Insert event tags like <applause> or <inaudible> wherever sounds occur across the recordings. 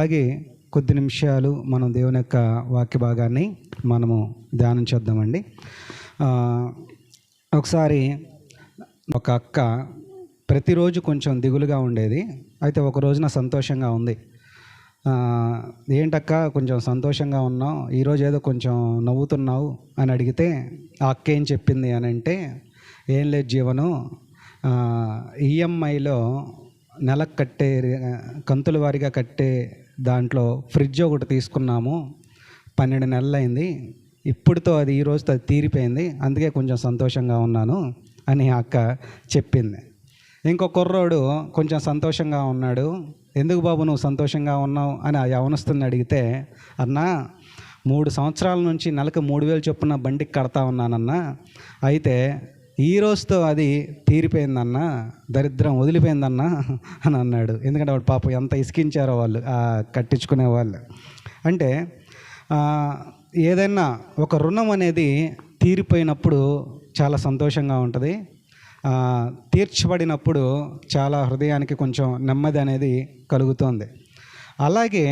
అలాగే కొద్ది నిమిషాలు మనం దేవుని యొక్క వాక్య భాగాన్ని మనము ధ్యానం చేద్దామండి. ఒకసారి ఒక అక్క ప్రతిరోజు కొంచెం దిగులుగా ఉండేది. అయితే ఒక రోజున సంతోషంగా ఉంది. ఏంటక్క కొంచెం సంతోషంగా ఉన్నావు? ఈరోజు ఏదో కొంచెం నవ్వుతున్నావు అని అడిగితే ఆ అక్క ఏం చెప్పింది అని అంటే ఏం లేదు జీవను ఈఎంఐలో నెలకు కట్టే కంతుల వారీగా కట్టే దాంట్లో ఫ్రిడ్జ్ ఒకటి తీసుకున్నాము. పన్నెండు నెలలు అయింది ఇప్పుడుతో అది ఈ రోజుతో అది తీరిపోయింది. అందుకే కొంచెం సంతోషంగా ఉన్నాను అని అక్క చెప్పింది. ఇంకో కుర్రోడు కొంచెం సంతోషంగా ఉన్నాడు. ఎందుకు బాబు నువ్వు సంతోషంగా ఉన్నావు? అని ఆ యవనస్తుని అడిగితే అన్నా మూడు సంవత్సరాల నుంచి నెలకు మూడు వేలు చొప్పున బండికి కడతా ఉన్నానన్నా. అయితే ఈ రోజుతో అది తీరిపోయిందన్న దరిద్రం వదిలిపోయిందన్న అని అన్నాడు. ఎందుకంటే వాడు పాపం ఎంత ఇసుకించారో వాళ్ళు కట్టించుకునే వాళ్ళు. అంటే ఏదైనా ఒక రుణం అనేది తీరిపోయినప్పుడు చాలా సంతోషంగా ఉంటుంది. తీర్చబడినప్పుడు చాలా హృదయానికి కొంచెం నెమ్మది అనేది కలుగుతుంది. అలాగే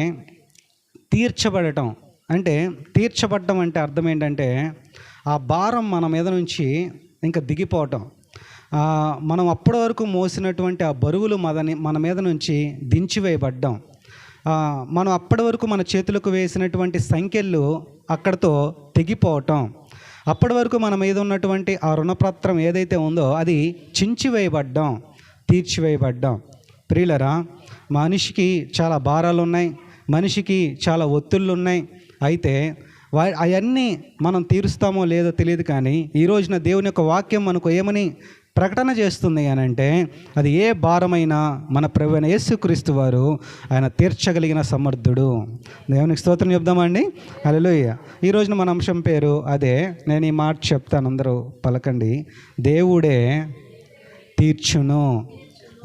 తీర్చబడటం అంటే తీర్చబడటం అంటే అర్థం ఏంటంటే ఆ భారం మన మీద నుంచి ఇంకా దిగిపోవటం మనం అప్పటి వరకు మోసినటువంటి ఆ బరువులు మదని మన మీద నుంచి దించివేయబడ్డాం మనం అప్పటి వరకు మన చేతులకు వేసినటువంటి సంఖ్యలు అక్కడతో తెగిపోవటం. అప్పటి వరకు మన మీద ఉన్నటువంటి ఆ రుణపత్రం ఏదైతే ఉందో అది చించివేయబడ్డాం తీర్చివేయబడ్డం ప్రియులరా మనిషికి చాలా భారాలు ఉన్నాయి మనిషికి చాలా ఒత్తిళ్ళు ఉన్నాయి అయితే అవన్నీ మనం తీరుస్తామో లేదో తెలియదు కానీ ఈ రోజున దేవుని యొక్క వాక్యం మనకు ఏమని ప్రకటన చేస్తుంది అని అంటే అది ఏ భారమైనా మన ప్రభు అయిన యేసుక్రీస్తు వారు ఆయన తీర్చగలిగిన సమర్థుడు. దేవునికి స్తోత్రం చెప్దామండి. అలలోయ ఈ రోజున మన అంశం పేరు అదే. నేను ఈ మాట చెప్తాను అందరూ పలకండి. దేవుడే తీర్చును.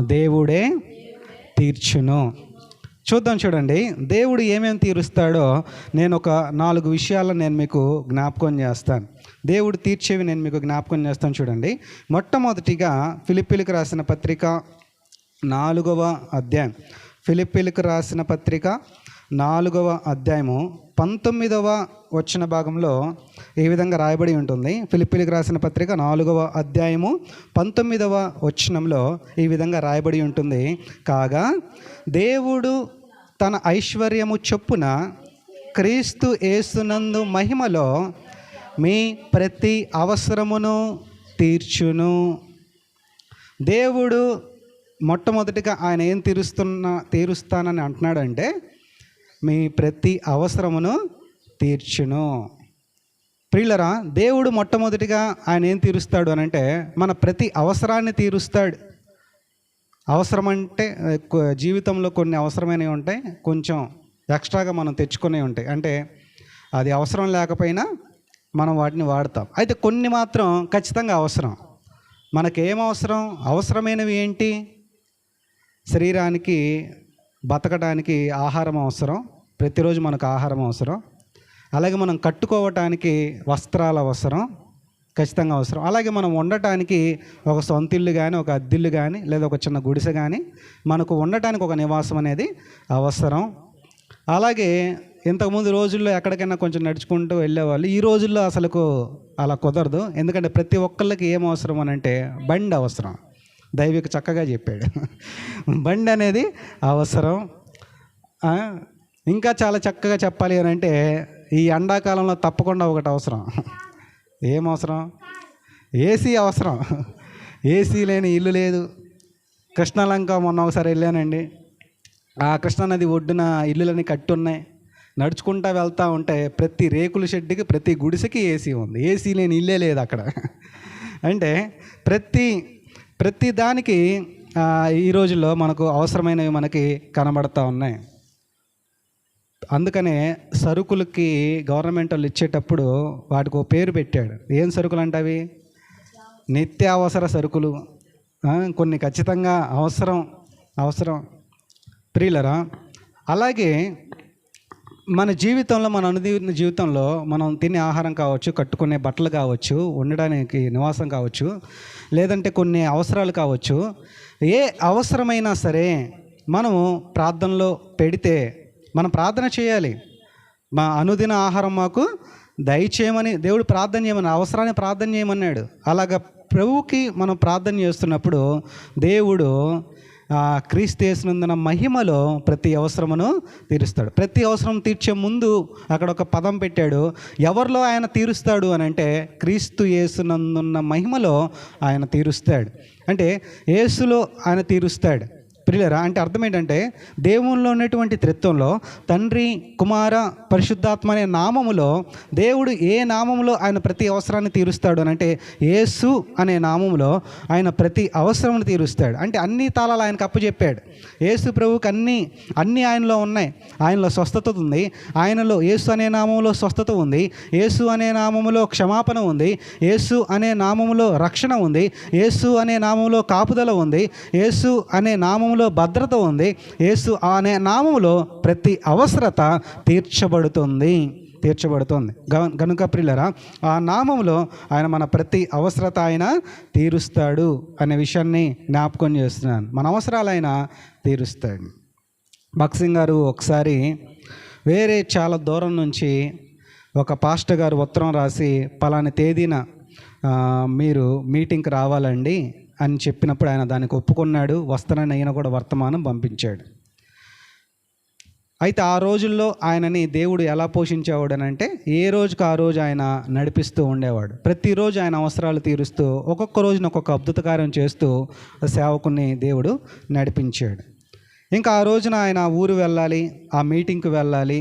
దేవుడే తీర్చును. చూద్దాం చూడండి. దేవుడు ఏమేమి తీరుస్తాడో నేను ఒక నాలుగు విషయాలను నేను మీకు జ్ఞాపకం చేస్తాను. దేవుడు తీర్చేవి నేను మీకు జ్ఞాపకం చేస్తాను చూడండి. మొట్టమొదటిగా ఫిలిప్పీలకు రాసిన పత్రిక నాలుగవ అధ్యాయం. ఫిలిప్పీలకు రాసిన పత్రిక నాలుగవ అధ్యాయము పంతొమ్మిదవ వచ్చిన భాగంలో ఈ విధంగా రాయబడి ఉంటుంది. ఫిలిప్పీలకు రాసిన పత్రిక నాలుగవ అధ్యాయము పంతొమ్మిదవ వచ్చినంలో ఈ విధంగా రాయబడి ఉంటుంది. కాగా దేవుడు తన ఐశ్వర్యము చొప్పున క్రీస్తు యేసునందు మహిమలో మీ ప్రతి అవసరమును తీర్చును. దేవుడు మొట్టమొదటిగా ఆయన ఏం తీరుస్తున్నా తీరుస్తానని అంటున్నాడంటే మీ ప్రతి అవసరమును తీర్చును. ప్రియులరా దేవుడు మొట్టమొదటిగా ఆయన ఏం తీరుస్తాడు అని అంటే మన ప్రతి అవసరాన్ని తీరుస్తాడు. అవసరం అంటే ఎక్కువ జీవితంలో కొన్ని అవసరమైనవి ఉంటాయి కొంచెం ఎక్స్ట్రాగా మనం తెచ్చుకునే ఉంటాయి. అంటే అది అవసరం లేకపోయినా మనం వాటిని వాడతాం. అయితే కొన్ని మాత్రం ఖచ్చితంగా అవసరం. మనకేం అవసరం అవసరమైనవి ఏంటి? శరీరానికి బతకడానికి ఆహారం అవసరం. ప్రతిరోజు మనకు ఆహారం అవసరం. అలాగే మనం కట్టుకోవటానికి వస్త్రాలు అవసరం. ఖచ్చితంగా అవసరం. అలాగే మనం ఉండటానికి ఒక సొంత ఇల్లు కానీ ఒక అద్దిల్లు కానీ లేదా ఒక చిన్న గుడిసె కానీ మనకు ఉండటానికి ఒక నివాసం అనేది అవసరం. అలాగే ఇంతకుముందు రోజుల్లో ఎక్కడికైనా కొంచెం నడుచుకుంటూ వెళ్ళేవాళ్ళు. ఈ రోజుల్లో అసలుకు అలా కుదరదు. ఎందుకంటే ప్రతి ఒక్కళ్ళకి ఏం అవసరం అని అంటే బండి అవసరం. దైవిక చక్కగా చెప్పాడు. <laughs> బండి అనేది అవసరం. ఇంకా చాలా చక్కగా చెప్పాలి అని అంటే ఈ ఎండాకాలంలో తప్పకుండా ఒకటి అవసరం. ఏం అవసరం? ఏసీ అవసరం. ఏసీ లేని ఇల్లు లేదు. కృష్ణలంక మొన్న ఒకసారి వెళ్ళానండి. ఆ కృష్ణానది ఒడ్డున ఇల్లులని కట్టి ఉన్నాయి నడుచుకుంటా వెళ్తూ ఉంటే ప్రతి రేకుల షెడ్డుకి ప్రతి గుడిసెకి ఏసీ ఉంది. ఏసీ లేని ఇల్లే లేదు అక్కడ. అంటే ప్రతి ప్రతి దానికి ఈ రోజుల్లో మనకు అవసరమైనవి మనకి కనబడతా ఉన్నాయి. అందుకనే సరుకులకి గవర్నమెంట్ వాళ్ళు ఇచ్చేటప్పుడు వాటికి ఒక పేరు పెట్టాడు. ఏం సరుకులు అంటే అవి? నిత్యావసర సరుకులు. కొన్ని ఖచ్చితంగా అవసరం అవసరం. ప్రియులరా అలాగే మన జీవితంలో మన అనుదిన జీవితంలో మనం తినే ఆహారం కావచ్చు కట్టుకునే బట్టలు కావచ్చు ఉండడానికి నివాసం కావచ్చు లేదంటే కొన్ని అవసరాలు కావచ్చు ఏ అవసరమైనా సరే మనము ప్రార్థనలో పెడితే మనం ప్రార్థన చేయాలి. మా అనుదిన ఆహారం మాకు దయచేయమని దేవుడు ప్రార్థన చేయమని అవసరాన్ని ప్రార్థన చేయమన్నాడు. అలాగ ప్రభువుకి మనం ప్రార్థన చేస్తున్నప్పుడు దేవుడు క్రీస్తు వేసినందున మహిమలో ప్రతి అవసరమును తీరుస్తాడు. ప్రతి అవసరం తీర్చే ముందు అక్కడ ఒక పదం పెట్టాడు. ఎవరిలో ఆయన తీరుస్తాడు అని అంటే క్రీస్తు యేసునందున్న మహిమలో ఆయన తీరుస్తాడు. అంటే యేసులో ఆయన తీరుస్తాడు. ప్రియులరా అంటే అర్థం ఏంటంటే దేవునిలో ఉన్నటువంటి త్రిత్వంలో తండ్రి కుమార పరిశుద్ధాత్మ అనే నామములో దేవుడు ఏ నామములో ఆయన ప్రతి అవసరాన్ని తీరుస్తాడు అని అంటే యేసు అనే నామములో ఆయన ప్రతి అవసరమును తీరుస్తాడు. అంటే అన్ని తాళాలు ఆయనకు అప్పచెప్పాడు యేసు ప్రభువుకి అన్ని అన్ని ఆయనలో ఉన్నాయి. ఆయనలో స్వస్థత ఉంది. ఆయనలో యేసు అనే నామములో స్వస్థత ఉంది. యేసు అనే నామములో క్షమాపణ ఉంది. యేసు అనే నామములో రక్షణ ఉంది. యేసు అనే నామములో కాపుదల ఉంది. యేసు అనే నామములో భద్రత ఉంది. యేసు అనే నామములో ప్రతి అవసరత తీర్చబడుతుంది. తీర్చబడుతుంది. గనుక ప్రిల్లరా ఆ నామంలో ఆయన మన ప్రతి అవసరత ఆయన తీరుస్తాడు అనే విషయాన్ని జ్ఞాపకం చేస్తున్నాను. మన అవసరాలు ఆయన తీరుస్తాడు. భక్సింగ్ గారు ఒకసారి వేరే చాలా దూరం నుంచి ఒక పాస్టర్ గారు ఉత్తరం రాసి పలాని తేదీన మీరు మీటింగ్కి రావాలండి. అని చెప్పినప్పుడు ఆయన దానికి ఒప్పుకున్నాడు. వస్తానని ఆయన కూడా వర్తమానం పంపించాడు. అయితే ఆ రోజుల్లో ఆయనని దేవుడు ఎలా పోషించేవాడు అని అంటే ఏ రోజుకు ఆ రోజు ఆయన నడిపిస్తూ ఉండేవాడు. ప్రతిరోజు ఆయన అవసరాలు తీరుస్తూ ఒక్కొక్క రోజున ఒక్కొక్క అద్భుత కార్యం చేస్తూ సేవకుని దేవుడు నడిపించాడు. ఇంకా ఆ రోజున ఆయన ఊరు వెళ్ళాలి ఆ మీటింగ్కి వెళ్ళాలి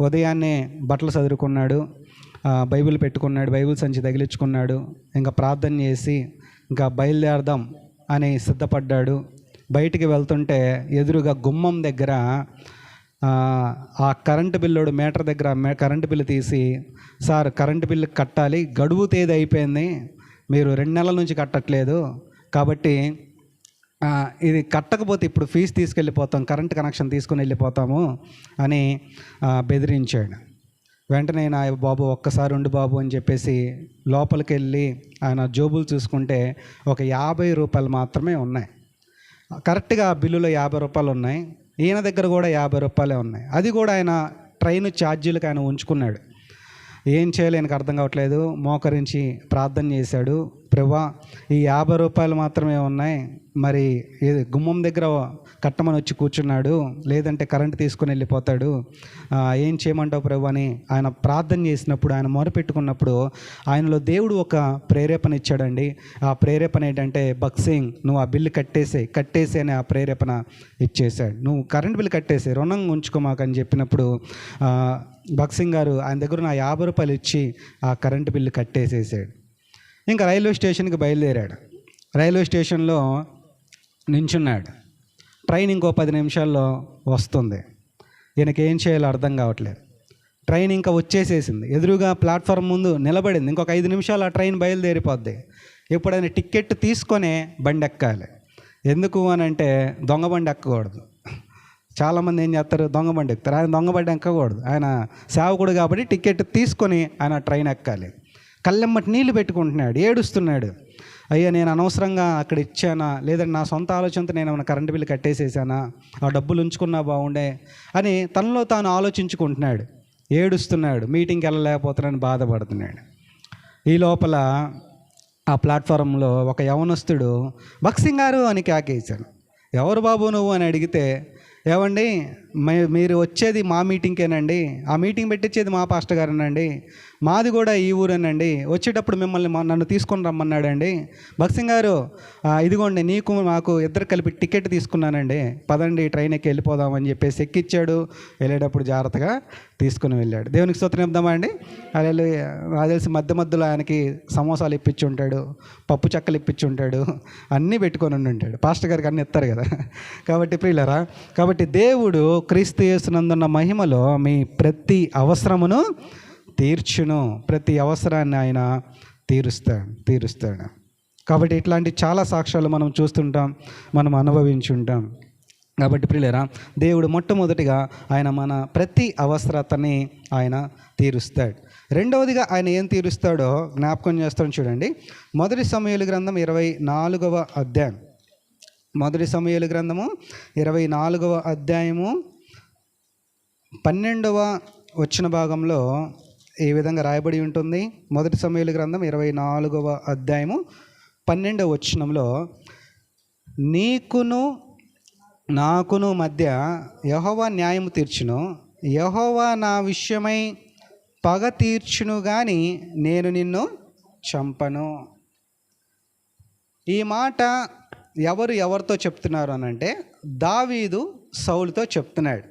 ఉదయాన్నే బట్టలు చదువుకున్నాడు బైబిల్ పెట్టుకున్నాడు బైబిల్ సంచి తగిలించుకున్నాడు ఇంకా ప్రార్థన చేసి ఇంకా బయలుదేరదాం అని సిద్ధపడ్డాడు. బయటికి వెళ్తుంటే ఎదురుగా గుమ్మం దగ్గర ఆ, కరెంటు బిల్లుడు మీటర్ దగ్గర కరెంటు బిల్లు తీసి సార్ కరెంటు బిల్లు కట్టాలి గడువు తేదీ అయిపోయింది మీరు రెండు నెలల నుంచి కట్టట్లేదు కాబట్టి ఇది కట్టకపోతే ఇప్పుడు ఫీజు తీసుకెళ్ళిపోతాం కరెంట్ కనెక్షన్ తీసుకుని వెళ్ళిపోతాము అని బెదిరించాడు. వెంటనే నా బాబు ఒక్కసారి ఉండు బాబు అని చెప్పేసి లోపలికి వెళ్ళి ఆయన జోబులు చూసుకుంటే ఒక యాభై రూపాయలు మాత్రమే ఉన్నాయి. కరెక్ట్గా ఆ బిల్లులో యాభై రూపాయలు ఉన్నాయి. ఈయన దగ్గర కూడా యాభై రూపాయలే ఉన్నాయి. అది కూడా ఆయన ట్రైన్ ఛార్జీలకు ఆయన ఉంచుకున్నాడు. ఏం చేయలేనికి అర్థం కావట్లేదు. మోకరించి ప్రార్థన చేశాడు. ప్రభా ఈ యాభై రూపాయలు మాత్రమే ఉన్నాయి. మరి ఇది గుమ్మం దగ్గర కట్టమని వచ్చి కూర్చున్నాడు. లేదంటే కరెంట్ తీసుకుని వెళ్ళిపోతాడు. ఏం చేయమంటావు ప్రభు అని ఆయన ప్రార్థన చేసినప్పుడు ఆయన మొరపెట్టుకున్నప్పుడు ఆయనలో దేవుడు ఒక ప్రేరేపణ ఇచ్చాడండి. ఆ ప్రేరేపణ ఏంటంటే బక్సింగ్ నువ్వు ఆ బిల్లు కట్టేసే కట్టేసే అని ఆ ప్రేరేపణ ఇచ్చేసాడు నువ్వు కరెంట్ బిల్లు కట్టేసే రుణం ఉంచుకోమాకని చెప్పినప్పుడు బక్సింగ్ గారు ఆయన దగ్గర నా యాభై రూపాయలు ఇచ్చి ఆ కరెంటు బిల్లు కట్టేసేసాడు ఇంకా రైల్వే స్టేషన్కి బయలుదేరాడు. రైల్వే స్టేషన్లో నించున్నాడు. ట్రైన్ ఇంకో పది నిమిషాల్లో వస్తుంది. ఈయనకి ఏం చేయాలో అర్థం కావట్లేదు. ట్రైన్ ఇంకా వచ్చేసేసింది. ఎదురుగా ప్లాట్ఫామ్ ముందు నిలబడింది. ఇంకొక ఐదు నిమిషాలు ఆ ట్రైన్ బయలుదేరిపోద్ది. ఎప్పుడైనా టికెట్ తీసుకొనే బండి ఎక్కాలి ఎందుకు అని అంటే దొంగ బండి ఎక్కకూడదు. చాలామంది ఏం చేస్తారు? దొంగ బండి ఎక్కుతారు. ఆయన దొంగ బండి ఎక్కకూడదు. ఆయన సేవకుడు కాబట్టి టికెట్ తీసుకొని ఆయన ట్రైన్ ఎక్కాలి. కళ్ళెమ్మటి నీళ్ళు పెట్టుకుంటున్నాడు ఏడుస్తున్నాడు. అయ్యా నేను అనవసరంగా అక్కడ ఇచ్చానా? లేదంటే నా సొంత ఆలోచనతో నేను ఏమైనా కరెంటు బిల్లు కట్టేసేసానా? ఆ డబ్బులు ఉంచుకున్నా బాగుండే అని తనలో తాను ఆలోచించుకుంటున్నాడు. ఏడుస్తున్నాడు మీటింగ్కి వెళ్ళలేకపోతున్నాను బాధపడుతున్నాడు. ఈ లోపల ఆ ప్లాట్ఫారంలో ఒక యవనస్తుడు బక్సింగ్ గారు అని కేకేశాడు. ఎవరు బాబు నువ్వు? అని అడిగితే ఏమండి మే- మీరు వచ్చేది మా మీటింగ్కేనండి. ఆ మీటింగ్ పెట్టించేది మా పాస్టర్ గారేనండి. మాది కూడా ఈ ఊరేనండి. వచ్చేటప్పుడు మిమ్మల్ని మా- నన్ను తీసుకొని రమ్మన్నాడండి. భక్సింగ్ గారు ఇదిగోండి నీకు మాకు ఇద్దరు కలిపి టికెట్ తీసుకున్నానండి. పదండి ట్రైన్ ఎక్కి వెళ్ళిపోదామని చెప్పేసి ఎక్కిచ్చాడు. వెళ్ళేటప్పుడు జాగ్రత్తగా తీసుకుని వెళ్ళాడు. దేవునికి స్తోత్రం ఇద్దామా అండి అలా నాకు తెలిసి మధ్య మధ్యలో ఆయనకి సమోసాలు ఇప్పించి ఉంటాడు పప్పు చెక్కలు ఇప్పించి ఉంటాడు అన్నీ పెట్టుకొని ఉండి ఉంటాడు. పాస్టర్ గారికి అన్నీ ఇస్తారు కదా. కాబట్టి ప్రియులరా కాబట్టి దేవుడు క్రీస్తు చేస్తున్నందున్న మహిమలో మీ ప్రతి అవసరమును తీర్చును. ప్రతి అవసరాన్ని ఆయన తీరుస్తాడు తీరుస్తాడు. కాబట్టి ఇట్లాంటి చాలా సాక్ష్యాలు మనం చూస్తుంటాం మనం అనుభవించుంటాం. కాబట్టి ప్రియులరా దేవుడు మొట్టమొదటిగా ఆయన మన ప్రతి అవసరతని ఆయన తీరుస్తాడు. రెండవదిగా ఆయన ఏం తీరుస్తాడో జ్ఞాపకం చేస్తాను చూడండి. మొదటి సమయాలు గ్రంథం ఇరవై నాలుగవ అధ్యాయం. మొదటి సమయాల గ్రంథము ఇరవై నాలుగవ అధ్యాయము పన్నెండవ వచ్చిన భాగంలో ఏ విధంగా రాయబడి ఉంటుంది. మొదటి సమయాల గ్రంథం ఇరవై నాలుగవ అధ్యాయము పన్నెండవ వచనంలో నీకును నాకును మధ్య యహోవా న్యాయము తీర్చును. యహోవా నా విషయమై పగ తీర్చును కానీ నేను నిన్ను చంపను. ఈ మాట ఎవరు ఎవరితో చెప్తున్నారు అని అంటే దావీదు సౌలుతో చెప్తున్నాడు.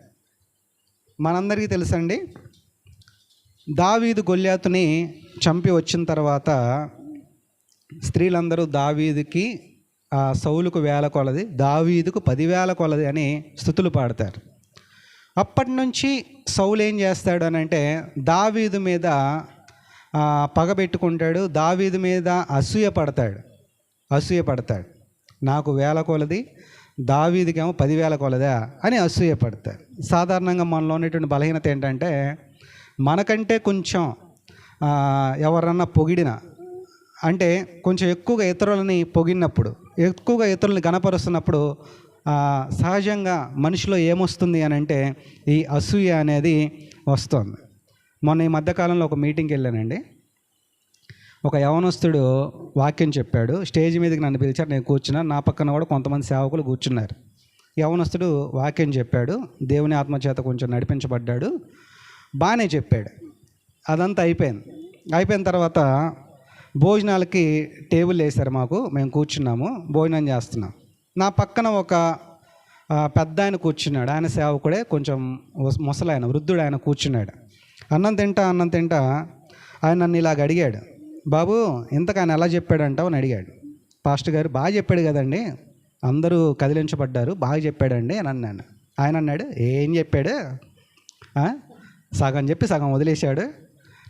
మనందరికీ తెలుసండి దావీదు గొల్యాతుని చంపి వచ్చిన తర్వాత స్త్రీలందరూ దావీదుకి ఆ సౌలుకు వేల కొలది దావీదుకు పదివేల కొలది అని స్థుతులు పాడతారు. అప్పటి నుంచి సౌలు ఏం చేస్తాడు అని అంటే దావీదు మీద పగబెట్టుకుంటాడు పగ పెట్టుకుంటాడు దావీదు మీద అసూయ పడతాడు అసూయ పడతాడు. నాకు వేల కొలది దావీదికేమో పదివేల కొలదా అని అసూయ పడతాడు. సాధారణంగా మనలో ఉన్నటువంటి బలహీనత ఏంటంటే మనకంటే కొంచెం ఎవరన్నా పొగిడిన అంటే కొంచెం ఎక్కువగా ఇతరులని పొగిడినప్పుడు ఎక్కువగా ఇతరులని గణపరుస్తున్నప్పుడు సహజంగా మనిషిలో ఏమొస్తుంది అని అంటే ఈ అసూయ అనేది వస్తుంది. మొన్న ఈ మధ్యకాలంలో ఒక మీటింగ్కి వెళ్ళానండి. ఒక యవనస్తుడు వాక్యం చెప్పాడు. స్టేజ్ మీదకి నన్ను పిలిచారు నేను కూర్చున్నా నా పక్కన కూడా కొంతమంది సేవకులు కూర్చున్నారు. యవనస్తుడు వాక్యం చెప్పాడు. దేవుని ఆత్మచేత కొంచెం నడిపించబడ్డాడు. బాగానే చెప్పాడు. అదంతా అయిపోయింది. అయిపోయిన తర్వాత భోజనాలకి టేబుల్ వేశారు మాకు. మేము కూర్చున్నాము. భోజనం చేస్తున్నాం. నా పక్కన ఒక పెద్ద ఆయన కూర్చున్నాడు. ఆయన సేవకుడే కొంచెం ముసలాయన వృద్ధుడు ఆయన కూర్చున్నాడు. అన్నం తింటా అన్నం తింటా ఆయన నన్ను ఇలాగ అడిగాడు. బాబు ఇంతకు ఆయన ఎలా చెప్పాడంటావు? అని అడిగాడు. పాస్టర్ గారు బాగా చెప్పాడు కదండి. అందరూ కదిలించబడ్డారు. బాగా చెప్పాడండి అని అన్నాను. ఆయన అన్నాడు ఏం చెప్పాడు? సగం చెప్పి సగం వదిలేశాడు.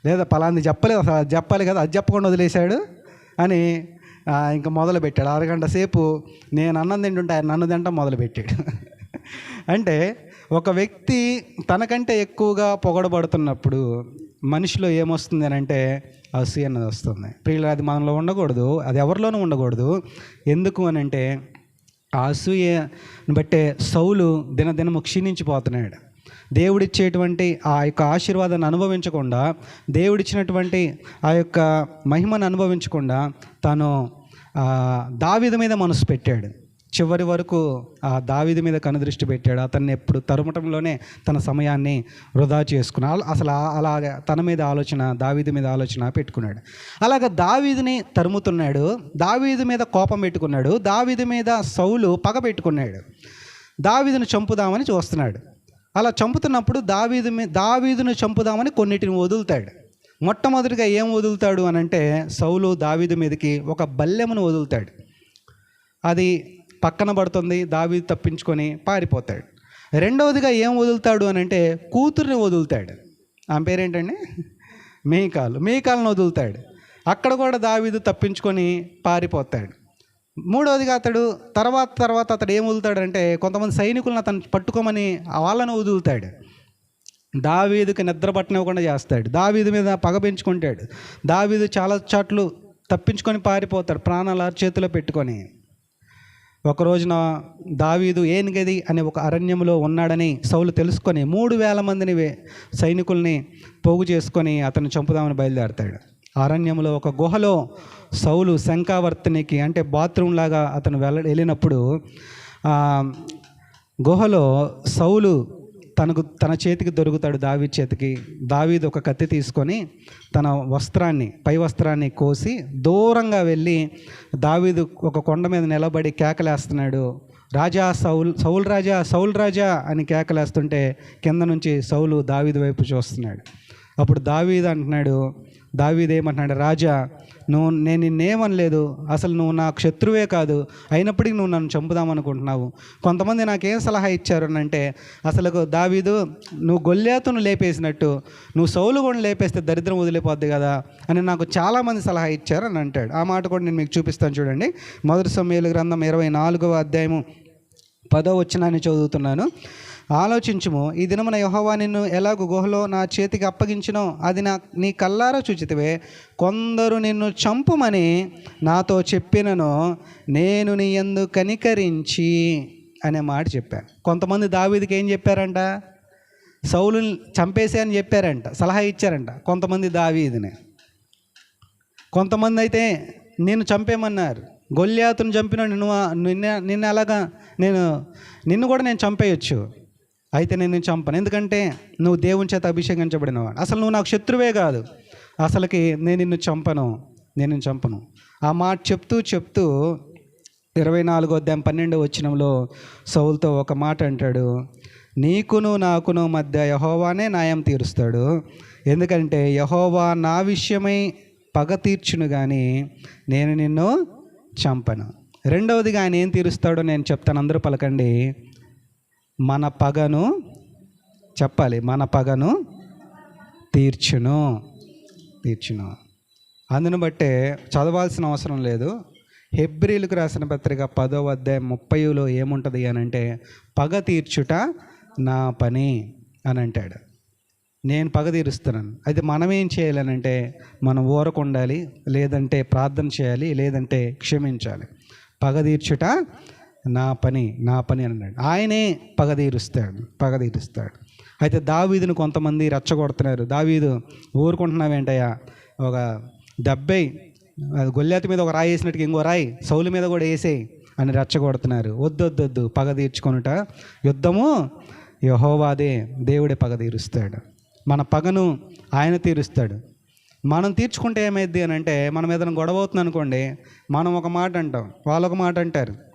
లేదా పలాంది చెప్పలేదు అసలు అది చెప్పాలి కదా అది చెప్పకుండా వదిలేశాడు అని ఇంకా మొదలు పెట్టాడు అరగంట సేపు నేను అన్నం తింటుంటే ఆయన నన్ను తింటాం మొదలు పెట్టాడు <laughs> అంటే ఒక వ్యక్తి తనకంటే ఎక్కువగా పొగడబడుతున్నప్పుడు మనిషిలో ఏమొస్తుంది అని అంటే అసూయ అన్నది వస్తుంది. ప్రియులు అది మనలో ఉండకూడదు అది ఎవరిలోనూ ఉండకూడదు. ఎందుకు అని అంటే ఆ అసూయను బట్టే సౌలు దినదినము క్షీణించిపోతున్నాడు. దేవుడిచ్చేటువంటి ఆ యొక్క ఆశీర్వాదాన్ని అనుభవించకుండా దేవుడిచ్చినటువంటి ఆ యొక్క మహిమను అనుభవించకుండా తను దావిద మీద మనసు పెట్టాడు. చివరి వరకు ఆ దావీదు మీద కనుదృష్టి పెట్టాడు. అతన్ని ఎప్పుడు తరుమటంలోనే తన సమయాన్ని వృధా చేసుకున్నాడు అసలు ఆ- అలాగే తన మీద ఆలోచన దావీదు మీద ఆలోచన పెట్టుకున్నాడు. అలాగ దావీదుని తరుముతున్నాడు. దావీదు మీద కోపం పెట్టుకున్నాడు. దావీది మీద సౌలు పగ పెట్టుకున్నాడు. దావీదిని చంపుదామని చూస్తున్నాడు. అలా చంపుతున్నప్పుడు దావీదు మీ దావీదును చంపుదామని కొన్నిటిని వదులుతాడు. మొట్టమొదటిగా ఏం వదులుతాడు అని అంటే సౌలు దావీదు మీదకి ఒక బల్లెమును వదులుతాడు. అది పక్కన పడుతుంది దావీదు తప్పించుకొని పారిపోతాడు. రెండవదిగా ఏం వదులుతాడు అని అంటే కూతుర్ని వదులుతాడు. ఆమె పేరేంటండి? మేకాలు. మేకాలను వదులుతాడు. అక్కడ కూడా దావీదు తప్పించుకొని పారిపోతాడు. మూడవదిగా అతడు తర్వాత తర్వాత అతడు ఏం వదులుతాడంటే కొంతమంది సైనికులను అతను పట్టుకోమని వాళ్ళను వదులుతాడు. దావీదుకి నిద్ర పట్టనివ్వకుండా చేస్తాడు. దావీదు మీద పగ పెంచుకుంటాడు. దావీదు చాలా చాట్లు తప్పించుకొని పారిపోతాడు ప్రాణాలు చేతిలో పెట్టుకొని. ఒక రోజున దావీదు ఏనుగది అనే ఒక అరణ్యంలో ఉన్నాడని సౌలు తెలుసుకొని మూడు వేల మందిని సైనికుల్ని పోగు చేసుకొని అతను చంపుదామని బయలుదేరతాడు. అరణ్యంలో ఒక గుహలో సౌలు శంకావర్తనికి అంటే బాత్రూమ్ లాగా అతను వెళ్ళ వెళ్ళినప్పుడు గుహలో సౌలు తనకు తన చేతికి దొరుకుతాడు దావి చేతికి. దావీదు ఒక కత్తి తీసుకొని తన వస్త్రాన్ని పై వస్త్రాన్ని కోసి దూరంగా వెళ్ళి దావీదు ఒక కొండ మీద నిలబడి కేకలేస్తున్నాడు. రాజా సౌల్ సౌల్ రాజా సౌల్ రాజా అని కేకలేస్తుంటే కింద నుంచి సౌలు దావీదు వైపు చూస్తున్నాడు. అప్పుడు దావీద్ అంటున్నాడు దావీద్ ఏమంటున్నాడు రాజా నువ్వు నేను నిన్నేమనలేదు. అసలు నువ్వు నాకు శత్రువే కాదు. అయినప్పటికీ నువ్వు నన్ను చంపుదామనుకుంటున్నావు. కొంతమంది నాకేం సలహా ఇచ్చారు అని అంటే అసలు దావీదు నువ్వు గొల్లేతును లేపేసినట్టు నువ్వు సౌలు కూడా లేపేస్తే దరిద్రం వదిలిపోద్ది కదా అని నాకు చాలామంది సలహా ఇచ్చారు అని అంటాడు. ఆ మాట కూడా నేను మీకు చూపిస్తాను చూడండి. మొదటి సమయాల గ్రంథం ఇరవై నాలుగవ అధ్యాయము పదో వచ్చినాన్ని చదువుతున్నాను. ఆలోచించుము ఈ దినమున యహోవా నిన్ను ఎలాగు గుహలో నా చేతికి అప్పగించినో అది నా నీ కల్లారా చూచితివే. కొందరు నిన్ను చంపుమని నాతో చెప్పినను నేను నీ ఎందు కనికరించి అనే మాట చెప్పాను కొంతమంది దావీదికి ఏం చెప్పారంట? సౌలుని చంపేసే అని చెప్పారంట సలహా ఇచ్చారంట కొంతమంది దావీదిని. కొంతమంది అయితే నేను చంపేమన్నారు గొల్యాతును చంపిన నిన్ను నిన్న నిన్న ఎలాగా నేను నిన్ను కూడా నేను చంపేయచ్చు. అయితే నేను చంపను. ఎందుకంటే నువ్వు దేవుని చేత అభిషేకించబడినవాడు అసలు నువ్వు నాకు శత్రువే కాదు. అసలుకి నేను నిన్ను చంపను. నేను చంపను. ఆ మాట చెప్తూ చెప్తూ ఇరవై నాలుగో అధ్యాయం పన్నెండు వచ్చినంలో సౌల్తో ఒక మాట అంటాడు. నీకును నాకును మధ్య యహోవానే న్యాయం తీరుస్తాడు. ఎందుకంటే యహోవా నా విషయమై పగ తీర్చును కానీ నేను నిన్ను చంపను. రెండవదిగా ఆయన ఏం తీరుస్తాడో నేను చెప్తాను. అందరూ పలకండి. మన పగను చెప్పాలి మన పగను తీర్చును తీర్చును. అందును బట్టే చదవాల్సిన అవసరం లేదు. హెబ్రిలకు రాసిన పత్రిక పదో అధ్యాయం ముప్పైలో ఏముంటుంది అని అంటే పగ తీర్చుట నా పని అని అంటాడు నేను పగ తీరుస్తున్నాను. అయితే మనం ఏం చేయాలనంటే మనం ఊరకు ఉండాలి లేదంటే ప్రార్థన చేయాలి లేదంటే క్షమించాలి. పగ తీర్చుట నా పని నా పని అని అన్నాడు. ఆయనే పగదీరుస్తాడు పగదీరుస్తాడు. అయితే దావీదును కొంతమంది రెచ్చగొడుతున్నారు. దావీదు ఊరుకుంటున్నావేంటయ్యా? ఒక డెబ్బై అది మీద ఒక రాయి వేసినట్టుగా ఇంకో రాయి సౌలు మీద కూడా వేసేయి అని రెచ్చగొడుతున్నారు. వద్దు వద్దు పగ తీర్చుకొనుట యుద్ధము యహోవాదే దేవుడే పగ తీరుస్తాడు మన పగను ఆయన తీరుస్తాడు. మనం తీర్చుకుంటే ఏమైద్ది అని అంటే మనం ఏదైనా గొడవ అవుతుంది అనుకోండి మనం ఒక మాట అంటాం వాళ్ళు ఒక మాట అంటారు.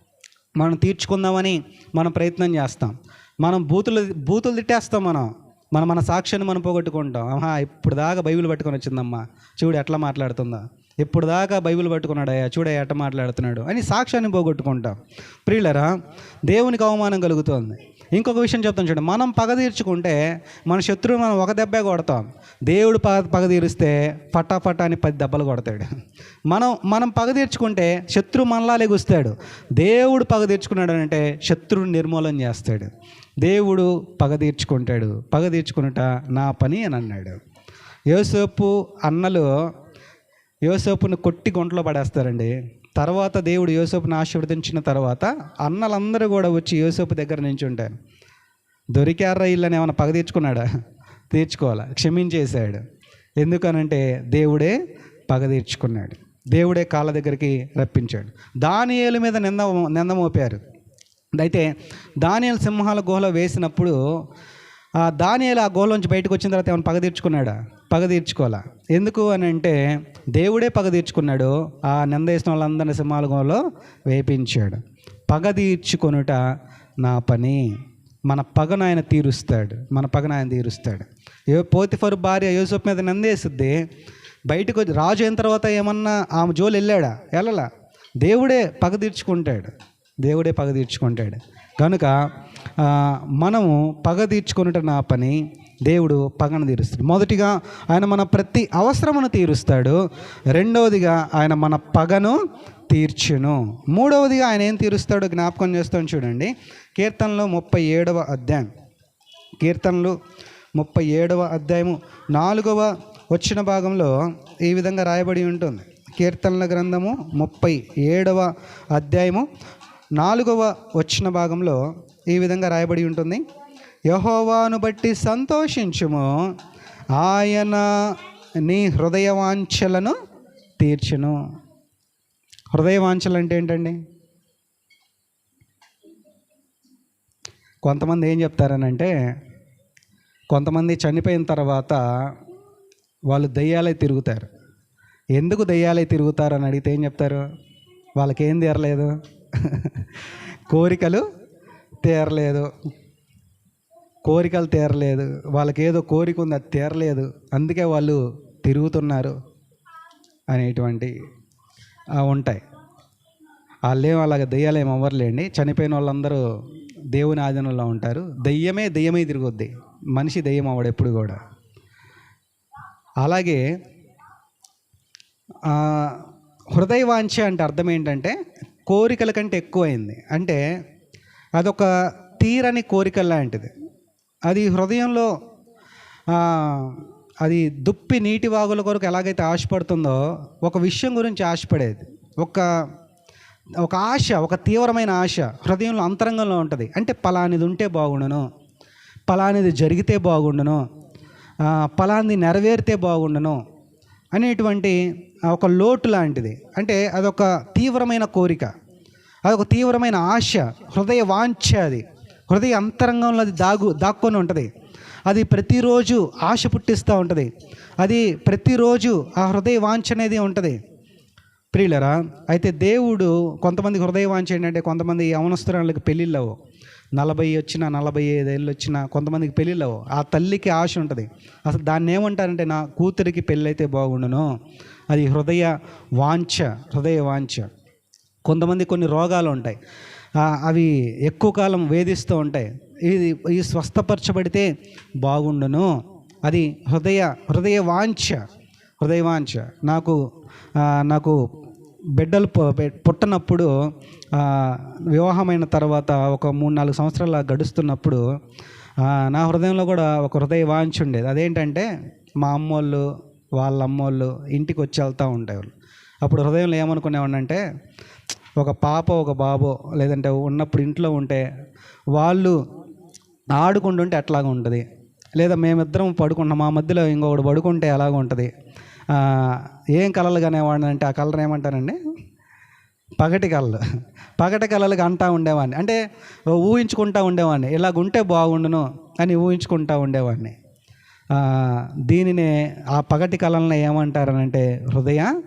మనం తీర్చుకుందామని మనం ప్రయత్నం చేస్తాం. మనం బూతులు బూతులు తిట్టేస్తాం మనం. మనం మన సాక్ష్యాన్ని మనం పోగొట్టుకుంటాం. ఆహా ఇప్పుడు దాకా బైబిల్ పట్టుకొని వచ్చిందమ్మా. చూడు ఎట్లా మాట్లాడుతుందా. ఇప్పుడు దాకా బైబిల్ పట్టుకున్నాడయ్యా. చూడయ్యా ఎట్లా మాట్లాడుతున్నాడు అని సాక్ష్యాన్ని పోగొట్టుకుంటాం. ప్రియులరా దేవునికి అవమానం కలుగుతుంది. ఇంకొక విషయం చెప్తాను చూడండి. మనం పగ తీర్చుకుంటే మన శత్రువు మనం ఒక దెబ్బే కొడతాం. దేవుడు పగ పగ తీరిస్తే పట్టా అని పది దెబ్బలు కొడతాడు. మనం మనం పగ తీర్చుకుంటే శత్రువు మనలా లెగుస్తాడు. దేవుడు పగ తీర్చుకున్నాడు అంటే శత్రువుని నిర్మూలన చేస్తాడు. దేవుడు పగ తీర్చుకుంటాడు. పగ తీర్చుకున్నట నా పని అని అన్నాడు. యోసేపు అన్నలు యోసేపుని కొట్టి గుంటలో పడేస్తారండి. తర్వాత దేవుడు యోసేపును ఆశీర్వదించిన తర్వాత అన్నలందరూ కూడా వచ్చి యోసేపు దగ్గర నుంచి ఉంటారు దొరికారా ఇళ్ళని ఏమైనా పగ తీర్చుకున్నాడా? తీర్చుకోవాలా? క్షమించేశాడు. ఎందుకనంటే దేవుడే పగ తీర్చుకున్నాడు. దేవుడే కాళ్ళ దగ్గరికి రప్పించాడు. దానియేలు మీద నింద నింద మోపారు. అయితే దానియలు సింహాల గుహలో వేసినప్పుడు దానియేలు ఆ గోలోంచి బయటకు వచ్చిన తర్వాత ఏమైనా పగ తీర్చుకున్నాడా? పగ తీర్చుకోవాలా? ఎందుకు అని అంటే దేవుడే పగ తీర్చుకున్నాడు. ఆ నింద వేసిన వాళ్ళందరినీ సింహాలగంలో వేపించాడు. పగ తీర్చుకొనుట నా పని. మన పగను ఆయన తీరుస్తాడు. మన పగను ఆయన తీరుస్తాడు. ఏ పోతిఫరు భార్య యూసఫ్ మీద నందేసిద్ది బయటకు వచ్చి రాజు అయిన తర్వాత ఏమన్నా ఆమె జోలు వెళ్ళాడా? వెళ్ళలా? దేవుడే పగ తీర్చుకుంటాడు. దేవుడే పగ తీర్చుకుంటాడు. కనుక మనము పగ తీర్చుకున్నట నా పని దేవుడు పగను తీరుస్తాడు. మొదటిగా ఆయన మన ప్రతి అవసరమును తీరుస్తాడు. రెండవదిగా ఆయన మన పగను తీర్చును. మూడవదిగా ఆయన ఏం తీరుస్తాడో జ్ఞాపకం చేస్తాను చూడండి. కీర్తనలో ముప్పై ఏడవ అధ్యాయం. కీర్తనలు ముప్పై ఏడవ అధ్యాయము నాలుగవ వచ్చిన భాగంలో ఈ విధంగా రాయబడి ఉంటుంది. కీర్తనల గ్రంథము ముప్పై ఏడవ అధ్యాయము నాలుగవ వచ్చిన భాగంలో ఈ విధంగా రాయబడి ఉంటుంది. యహోవాను బట్టి సంతోషించుము. ఆయన నీ హృదయ వాంఛలను తీర్చును. హృదయ వాంఛలు అంటే ఏంటండి? కొంతమంది ఏం చెప్తారనంటే కొంతమంది చనిపోయిన తర్వాత వాళ్ళు దయ్యాలై తిరుగుతారు. ఎందుకు దయ్యాలై తిరుగుతారు అని అడిగితే ఏం చెప్తారు? వాళ్ళకేం తీరలేదు? కోరికలు తీరలేదు. కోరికలు తీరలేదు. వాళ్ళకి ఏదో కోరిక ఉంది అది తీరలేదు. అందుకే వాళ్ళు తిరుగుతున్నారు అనేటువంటి ఉంటాయి. వాళ్ళేం అలాగ ఏమి అవ్వరులేండి చనిపోయిన వాళ్ళందరూ దేవుని ఆధీనంలో ఉంటారు. దెయ్యమే దెయ్యమే తిరుగుద్ది. మనిషి దెయ్యం అవ్వడు ఎప్పుడు కూడా. అలాగే హృదయవాంఛ అంటే అర్థం ఏంటంటే కోరికల కంటే ఎక్కువైంది. అంటే అదొక తీరని కోరిక లాంటిది. అది హృదయంలో అది దుప్పి నీటి వాగుల కొరకు ఎలాగైతే ఆశపడుతుందో ఒక విషయం గురించి ఆశపడేది. ఒక ఒక ఆశ ఒక తీవ్రమైన ఆశ హృదయంలో అంతరంగంలో ఉంటుంది. అంటే పలానిది ఉంటే బాగుండును పలానిది జరిగితే బాగుండును ఆ, పలానిది నెరవేరితే బాగుండును అనేటువంటి ఒక లోటు లాంటిది. అంటే అదొక తీవ్రమైన కోరిక. అదొక తీవ్రమైన ఆశ. హృదయ వాంఛ అది. హృదయ అంతరంగంలో అది దాగు దాక్కొని ఉంటుంది. అది ప్రతిరోజు ఆశ పుట్టిస్తూ ఉంటుంది. అది ప్రతిరోజు ఆ హృదయ వాంఛ అనేది ఉంటుంది. ప్రియులరా అయితే దేవుడు కొంతమంది హృదయ వాంఛ ఏంటంటే కొంతమంది యవనస్తురాళ్ళకి పెళ్ళిళ్ళవు నలభై వచ్చిన నలభై ఐదేళ్ళు వచ్చిన కొంతమందికి పెళ్ళిళ్ళవు ఆ తల్లికి ఆశ ఉంటుంది. అసలు దాన్ని ఏమంటారంటే నా కూతురికి పెళ్ళైతే బాగుండును. అది హృదయ వాంఛ హృదయ వాంఛ. కొంతమంది కొన్ని రోగాలు ఉంటాయి. అవి ఎక్కువ కాలం వేధిస్తూ ఉంటాయి. ఇది ఈ స్వస్థపరచబడితే బాగుండును. అది హృదయ హృదయ వాంఛ హృదయ వాంఛ. నాకు నాకు బిడ్డలు పుట్టనప్పుడు వివాహమైన తర్వాత ఒక మూడు నాలుగు సంవత్సరాలు గడుస్తున్నప్పుడు నా హృదయంలో కూడా ఒక హృదయ వాంఛ ఉండేది. అదేంటంటే మా అమ్మోళ్ళు వాళ్ళ అమ్మోళ్ళు ఇంటికి వచ్చి వెళ్తూ ఉండేవాళ్ళు. అప్పుడు హృదయంలో ఏమనుకునేవాడిని అంటే ఒక పాప ఒక బాబో లేదంటే ఉన్నప్పుడు ఇంట్లో ఉంటే వాళ్ళు ఆడుకుంటుంటే ఎట్లాగా ఉంటుంది. లేదా మేమిద్దరం పడుకుంటాం మా మధ్యలో ఇంకొకటి పడుకుంటే ఎలాగ ఉంటుంది. ఏం కలలు కనేవాడిని అంటే ఆ కలర్ ఏమంటారండి? పగటి కళలు పగటి కళలకు అంటా ఉండేవాడిని. అంటే ఊహించుకుంటా ఉండేవాడిని. ఇలాగుంటే బాగుండును అని ఊహించుకుంటా ఉండేవాడిని. దీనినే ఆ పగటి కళలను ఏమంటారనంటే హృదయ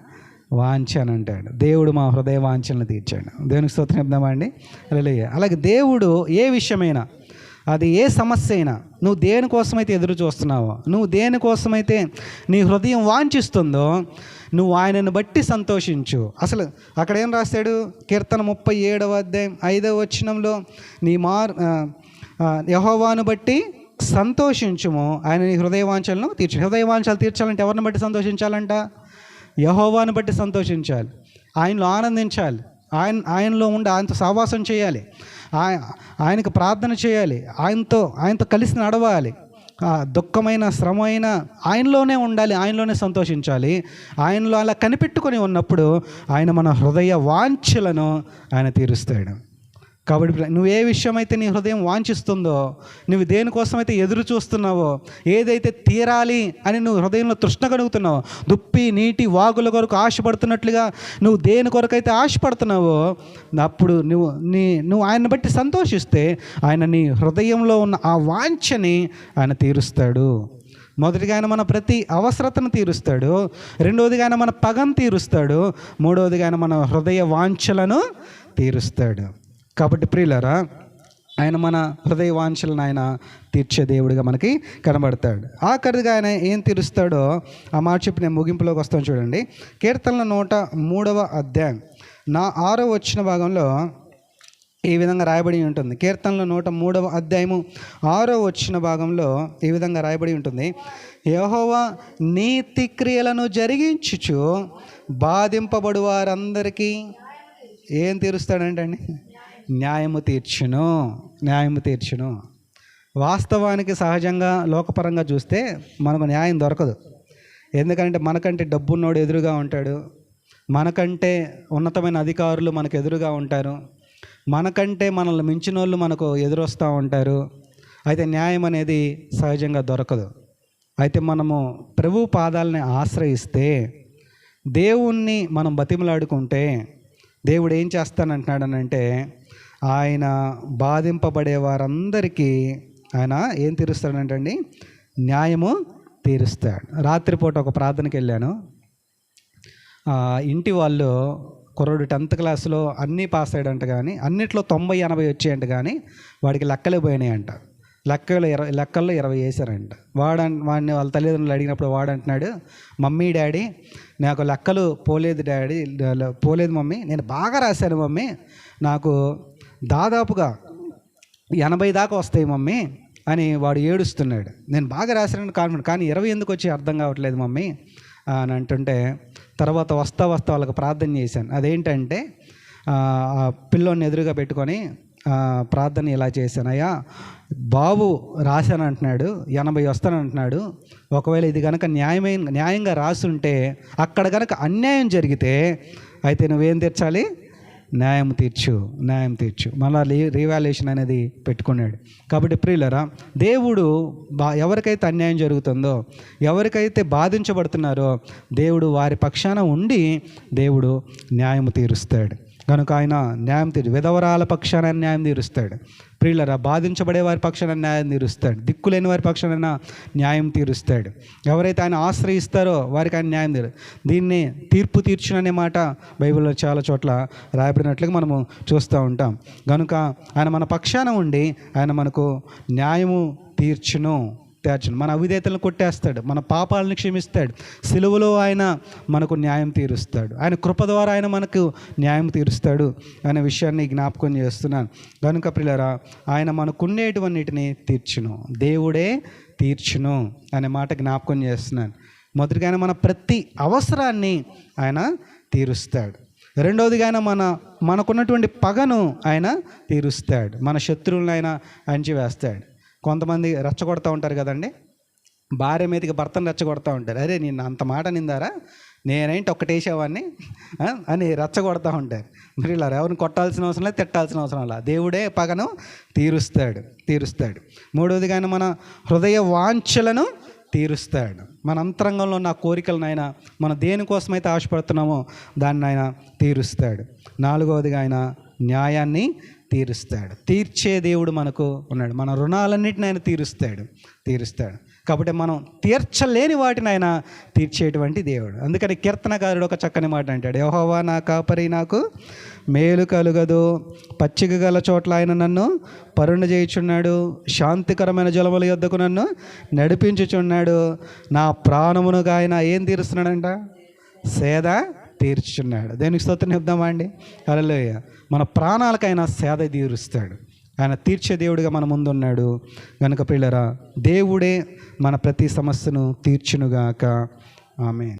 వాంఛన్ అంటాడు. దేవుడు మా హృదయ వాంఛనలు తీర్చాడు. దేవునికి స్తోత్రం చెప్దామా అండి అలాగే దేవుడు ఏ విషయమైనా అది ఏ సమస్య అయినా నువ్వు దేనికోసమైతే ఎదురు చూస్తున్నావో నువ్వు దేనికోసమైతే నీ హృదయం వాంఛిస్తుందో నువ్వు ఆయనను బట్టి సంతోషించు. అసలు అక్కడ ఏం రాశాడు కీర్తన ముప్పై ఏడవ అధ్యాయం ఐదవ వచనంలో నీ మార్ యహోవాను బట్టి సంతోషించుము. ఆయన నీ హృదయ వాంఛలను తీర్చు. హృదయ వాంఛలు తీర్చాలంటే ఎవరిని బట్టి సంతోషించాలంట? యహోవాను బట్టి సంతోషించాలి. ఆయనలో ఆనందించాలి. ఆయన ఆయనలో ఉండి ఆయనతో సహవాసం చేయాలి. ఆయనకు ప్రార్థన చేయాలి. ఆయనతో ఆయనతో కలిసి నడవాలి. దుఃఖమైన శ్రమ అయినా ఆయనలోనే ఉండాలి. ఆయనలోనే సంతోషించాలి. ఆయనలో అలా కనిపెట్టుకొని ఉన్నప్పుడు ఆయన మన హృదయ వాంఛలను ఆయన తీరుస్తాడు. కాబట్టి నువ్వు ఏ విషయమైతే నీ హృదయం వాంఛిస్తుందో నువ్వు దేనికోసమైతే ఎదురు చూస్తున్నావో ఏదైతే తీరాలి అని నువ్వు హృదయంలో తృష్ణ కలుగుతున్నావో దుప్పి నీటి వాగుల కొరకు ఆశపడుతున్నట్లుగా నువ్వు దేని కొరకైతే ఆశపడుతున్నావో అప్పుడు నువ్వు నీ నువ్వు ఆయన బట్టి సంతోషిస్తే ఆయన నీ హృదయంలో ఉన్న ఆ వాంఛని ఆయన తీరుస్తాడు. మొదటిగా ఆయన మన ప్రతి అవసరతను తీరుస్తాడు. రెండవదిగా ఆయన మన పగను తీరుస్తాడు. మూడవదిగా ఆయన మన హృదయ వాంఛలను తీరుస్తాడు. కాబట్టి ప్రియులరా ఆయన మన హృదయవాంఛలను ఆయన తీర్చే దేవుడిగా మనకి కనబడతాడు. ఆఖరిగా ఆయన ఏం తీరుస్తాడో ఆ మాట చెప్పి నేను ముగింపులోకి వస్తాను చూడండి. కీర్తనల నూట మూడవ అధ్యాయం నా ఆరో వచ్చిన భాగంలో ఈ విధంగా రాయబడి ఉంటుంది. కీర్తనలో నూట మూడవ అధ్యాయము ఆరో వచ్చిన భాగంలో ఈ విధంగా రాయబడి ఉంటుంది. యహోవా నీతి క్రియలను జరిగించుచు బాధింపబడు వారందరికీ ఏం తీరుస్తాడంటే అండి న్యాయము తీర్చును న్యాయము తీర్చును. వాస్తవానికి సహజంగా లోకపరంగా చూస్తే మనకు న్యాయం దొరకదు. ఎందుకంటే మనకంటే డబ్బున్నోడు ఎదురుగా ఉంటాడు. మనకంటే ఉన్నతమైన అధికారులు మనకు ఎదురుగా ఉంటారు. మనకంటే మనల్ని మించిన వాళ్ళు మనకు ఎదురొస్తూ ఉంటారు. అయితే న్యాయం అనేది సహజంగా దొరకదు. అయితే మనము ప్రభు పాదాలని ఆశ్రయిస్తే దేవుణ్ణి మనం బతిమలాడుకుంటే దేవుడు ఏం చేస్తానంటున్నాడనంటే ఆయన బాధింపబడే వారందరికీ ఆయన ఏం తీరుస్తాడంటండి? న్యాయము తీరుస్తాడు. రాత్రిపూట ఒక ప్రార్థనకి వెళ్ళాను. ఇంటి వాళ్ళు కుర్రోడు టెన్త్ క్లాస్లో అన్నీ పాస్ అయ్యాడంట కానీ అన్నిట్లో తొంభై ఎనభై వచ్చాయంట కానీ వాడికి లెక్కలే పోయినాయంట. లెక్కలు ఇరవై లెక్కల్లో ఇరవై వేసారంట. వాడు వాడిని వాళ్ళ తల్లిదండ్రులు అడిగినప్పుడు వాడు అంటున్నాడు మమ్మీ డాడీ నాకు లెక్కలు పోలేదు డాడీ పోలేదు మమ్మీ నేను బాగా రాశాను మమ్మీ నాకు దాదాపుగా ఎనభై దాకా వస్తాయి మమ్మీ అని వాడు ఏడుస్తున్నాడు. నేను బాగా రాశానని కాన్ఫిడెంట్ కానీ ఇరవై ఎందుకు వచ్చి అర్థం కావట్లేదు మమ్మీ అని అంటుంటే తర్వాత వస్తా వస్తా వాళ్ళకి ప్రార్థన చేశాను. అదేంటంటే ఆ పిల్లోని ఎదురుగా పెట్టుకొని ప్రార్థన ఇలా చేశాను. అయ్యా బాబు రాశాను అంటున్నాడు ఎనభై వస్తాను అంటున్నాడు. ఒకవేళ ఇది కనుక న్యాయమైన న్యాయంగా రాసుంటే అక్కడ కనుక అన్యాయం జరిగితే అయితే నువ్వేం తీర్చాలి? న్యాయం తీర్చు న్యాయం తీర్చు. మళ్ళా రీవాల్యుయేషన్ అనేది పెట్టుకున్నాడు. కాబట్టి ప్రియులరా దేవుడు బా ఎవరికైతే అన్యాయం జరుగుతుందో ఎవరికైతే బాధించబడుతున్నారో దేవుడు వారి పక్షాన ఉండి దేవుడు న్యాయం తీరుస్తాడు. కనుక ఆయన న్యాయం తీరు విధవరాల పక్షాన న్యాయం తీరుస్తాడు. ప్రియులరా బాధించబడే వారి పక్షాన న్యాయం తీరుస్తాడు. దిక్కులేని వారి పక్షాన న్యాయం తీరుస్తాడు. ఎవరైతే ఆయన ఆశ్రయిస్తారో వారికి ఆయన న్యాయం తీరు. దీన్ని తీర్పు తీర్చుననే మాట బైబిల్లో చాలా చోట్ల రాయబడినట్లుగా మనము చూస్తూ ఉంటాం. కనుక ఆయన మన పక్షాన ఉండి ఆయన మనకు న్యాయము తీర్చును. తీర్చను మన అవిధేతలను కొట్టేస్తాడు మన పాపాలను క్షమిస్తాడు సిలువలో ఆయన మనకు న్యాయం తీరుస్తాడు ఆయన కృప ద్వారా ఆయన మనకు న్యాయం తీరుస్తాడు అనే విషయాన్ని జ్ఞాపకం చేస్తున్నాను. కనుక పిల్లరా ఆయన మనకున్నేటివన్నిటిని తీర్చును దేవుడే తీర్చును అనే మాట జ్ఞాపకం చేస్తున్నాను. మొదటిగా ఆయన మన ప్రతి అవసరాన్ని ఆయన తీరుస్తాడు. రెండవదిగా మన మనకున్నటువంటి పగను ఆయన తీరుస్తాడు మన శత్రువులను ఆయన అంచివేస్తాడు కొంతమంది రెచ్చగొడతా ఉంటారు కదండి. భార్య మీదకి భర్తను రెచ్చగొడతా ఉంటారు. అరే నేను అంత మాట నిందారా? నేనేంటి ఒక్కటేసేవాడిని అని రెచ్చగొడతా ఉంటారు. మరి ఇలా ఎవరిని కొట్టాల్సిన అవసరం లేదు తిట్టాల్సిన అవసరం లేదు. దేవుడే పగను తీరుస్తాడు తీరుస్తాడు. మూడవది కానీ మన హృదయ వాంఛలను తీరుస్తాడు. మన అంతరంగంలో ఉన్న కోరికలను ఆయన మనం దేనికోసమైతే ఆశపడుతున్నామో దాన్ని ఆయన తీరుస్తాడు. నాలుగవదిగా ఆయన న్యాయాన్ని తీరుస్తాడు. తీర్చే దేవుడు మనకు ఉన్నాడు. మన రుణాలన్నిటిని ఆయన తీరుస్తాడు. తీరుస్తాడు. కాబట్టి మనం తీర్చలేని వాటిని ఆయన తీర్చేటువంటి దేవుడు. అందుకని కీర్తనకారుడు ఒక చక్కని మాట అంటాడు. యహోవా నా కాపరి నాకు మేలు కలుగదు. పచ్చిక గల చోట్ల ఆయన నన్ను పరుణ చేయుచున్నాడు. శాంతికరమైన జలముల యొద్దకు నన్ను నడిపించుచున్నాడు. నా ప్రాణమునుగా ఆయన ఏం తీరుస్తున్నాడంట? సేద తీర్చున్నాడు దేనికి స్తోత్రం చెప్దామా అండి? అలలోయ మన ప్రాణాలకైనా సేద తీరుస్తాడు. ఆయన తీర్చే దేవుడిగా మన ముందున్నాడు. కనుక పిల్లరా దేవుడే మన ప్రతి సమస్యను తీర్చునుగాక. ఆమె